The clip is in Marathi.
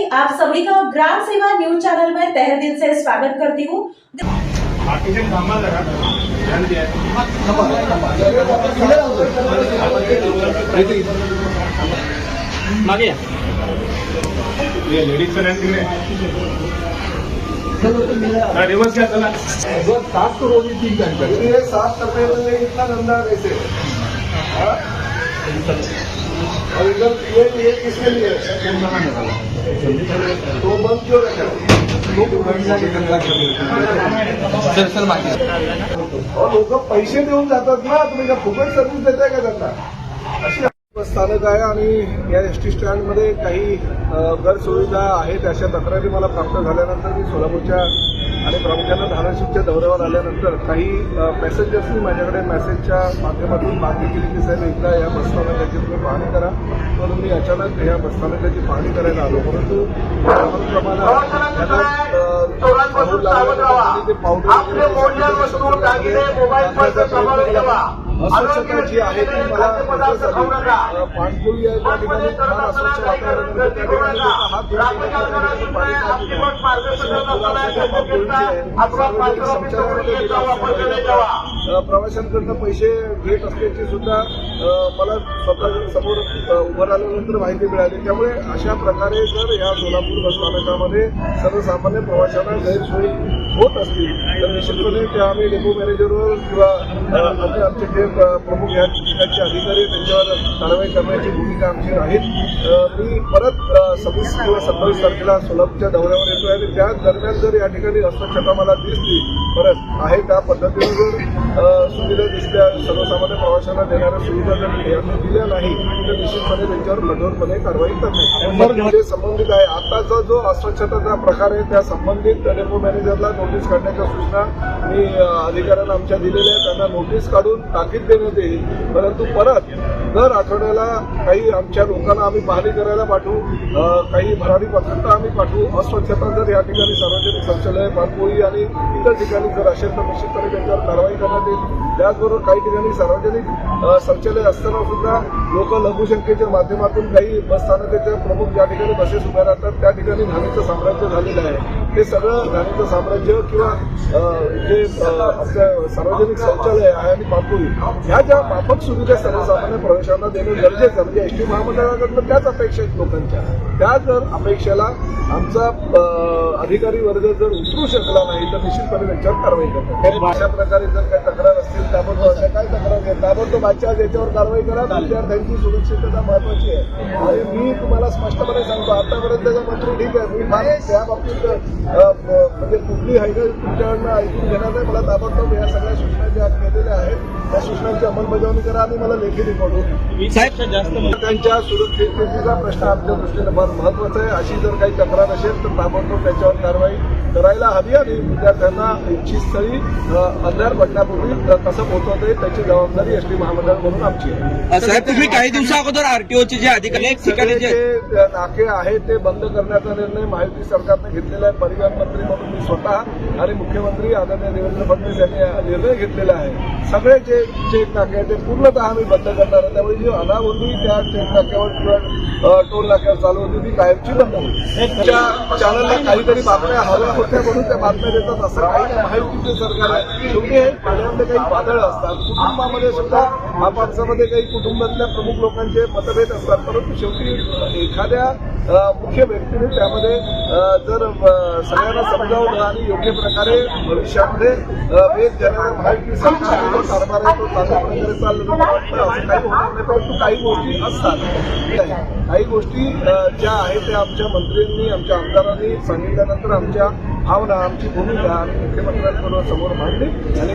सभी आप सभी का ग्राम सेवा न्यूज़ चैनल में तहे दिल से स्वागत करती हूँ। ये लेडीज़ रिवर्स क्या चला? सात तो रोज ही तीन सात सफ़ेद इतना गंदा कैसे? और इधर ये ये किसके लिए तो बंद क्यों रखा सर सर बाकी लोक पैसे देऊन जातात ना. तुम्ही का फुकट सर्व्हिस देताय का त्यांना? अशी स्थानक आहे आणि या एस टी स्टँडमध्ये काही अ, गैरसुविधा आहेत अशा तक्रारी मला प्राप्त झाल्यानंतर मी सोलापूरच्या आणि प्रामुख्यानं धाराशिवच्या दौऱ्यावर आल्यानंतर काही पॅसेंजर्सनी माझ्याकडे मेसेजच्या माध्यमातून मागणी केली की साहेब एकदा या बसस्थानकाची तुम्ही पाहणी करा. म्हणून मी अचानक या बसस्थानाकाची पाहणी करायला आलो. परंतु प्रमाणात ते पावडर अस्वच्छता जी आहे ती मला पाणपोई आहे त्या ठिकाणी फार अस्वच्छ वातावरण. त्या ठिकाणी हात धुवून प्रवाशांकडनं पैसे घेत असल्याची सुद्धा मला स्वतः समोर उभं राहिल्यानंतर माहिती मिळाली. त्यामुळे अशा प्रकारे जर या सोलापूर बसस्थानकामध्ये सर्वसामान्य प्रवाशांना गैरसोयी होत असतील तर निश्चितपणे त्या आम्ही डेपो मॅनेजरवर किंवा to give uh, जे या ठिकाणचे अधिकारी त्यांच्यावर कारवाई करण्याची भूमिका आमची राहील. मी परत सव्वीस किंवा सत्तावीस तारखेला सोलापूरच्या दौऱ्यावर येतोय आणि त्या दरम्यान जर या ठिकाणी अस्वच्छता मला दिसली परत आहे त्या पद्धतीने जर सुविधा दिसल्या सर्वसामान्य प्रवाशांना देणाऱ्या सुविधा जर यांनी दिल्या नाही तर निश्चितपणे त्यांच्यावर कठोरपणे कारवाई करण्यात जे संबंधित आहे. आताचा जो अस्वच्छतेचा प्रकार आहे त्या संबंधित डेपो मॅनेजरला नोटीस काढण्याच्या सूचना मी अधिकाऱ्यांना आमच्या दिलेल्या आहेत. त्यांना नोटीस काढून ताकीद देण्यात येईल. परंतु परत दर आठवड्याला काही आमच्या लोकांना आम्ही पाहणी करायला पाठवू काही भरारी पत्रकं आम्ही पाठवू. अस्वच्छता जर या ठिकाणी सार्वजनिक शौचालय पाणपोळी आणि इतर ठिकाणी जर असेल तर निश्चितपणे त्यांच्यावर कारवाई करण्यात येईल. त्याचबरोबर काही ठिकाणी सार्वजनिक शौचालय असताना सुद्धा लोक लघुशंकेच्या माध्यमातून काही बसस्थानकाच्या प्रमुख ज्या ठिकाणी बसेस उभ्या राहतात त्या ठिकाणी घाणीचं साम्राज्य झालेलं आहे. ते सगळं घाणीचं साम्राज्य किंवा जे सार्वजनिक शौचालय आहे आणि पापुरी ह्या ज्या माफक सुविधा सर्वसामान्य प्रवेशांना देणं गरजेचं आहे. म्हणजे एस टी महामंडळाकडनं त्याच अपेक्षा आहेत लोकांच्या. त्या जर अपेक्षेला आमचा अधिकारी वर्ग जर उतरू शकला नाही तर निश्चितपणे त्यांच्यावर कारवाई करतात. अशा प्रकारे जर काही तक्रार असतील त्याबद्दल अशा काय तक्रार आहे ताबडतोब आजच्या आज याच्यावर कारवाई करा विद्यार्थ्यांची सुरक्षितता महत्वाची आहे. आणि मी तुम्हाला स्पष्टपणे सांगतो आतापर्यंतचा मंत्री ठीक आहे. मी फार त्या बाबतीत म्हणजे कुठली हैदर तुमच्याकडनं ऐकून घेणार नाही मला ताबडतोब या सगळ्या सूचना ज्या केलेल्या आहेत सूचनांची अंमलबजावणी करा आणि मला लेखी साहेब जास्त त्यांच्या सुरक्षिततेचा प्रश्न आमच्या दृष्टीने फार महत्त्वाचा आहे. अशी जर काही तक्रार असेल तर ताबडतोब त्याच्यावर कारवाई करायला हवी आणि विद्यार्थ्यांना इच्छित स्थळी अंधार पडण्यापूर्वी कसं पोहोचवता येईल त्याची जबाबदारी एस टी महामंडळ म्हणून आमची आहे. साहेब तुम्ही काही दिवसा अगोदर आरटीओचे जे अधिकारी जे जे नाके आहेत ते बंद करण्याचा निर्णय महायुती सरकारने घेतलेला आहे. परिवहन मंत्री म्हणून मी स्वतः आणि मुख्यमंत्री आदरणीय देवेंद्र फडणवीस यांनी निर्णय घेतलेला आहे. सगळे जे चेक नाके आहेत ते पूर्णतः आम्ही बंद करणार आहे. त्यामुळे जी अनावधी त्या चेक नाक्यावर किंवा टोल नाक्यावर चालू होती ती कायमची बंद होईल. त्या चॅनलला काहीतरी बातम्या हव्या होत्या म्हणून त्या बातम्या देतात. असं काही महायुतीचे सरकार आहे शेवटी हे पाण्यामध्ये काही वादळ असतात. कुटुंबामध्ये सुद्धा आपापसामध्ये काही कुटुंबातल्या प्रमुख लोकांचे मतभेद असतात. परंतु शेवटी एखाद्या मुख्य व्यक्तीने त्यामध्ये जर सगळ्यांना समजावलं आणि योग्य प्रकारे भविष्यामध्ये अ, वेध देणाऱ्या महायुती सरकारचा कारभार आहे तो चांगल्या चालला काही परंतु गोष्टी असतात. काही गोष्टी ज्या आहेत त्या आमच्या मंत्र्यांनी आमच्या आमदारांनी सांगितल्यानंतर आमच्या भावना आमची भूमिका आम्ही मुख्यमंत्र्यांबरोबर समोर मांडली. आणि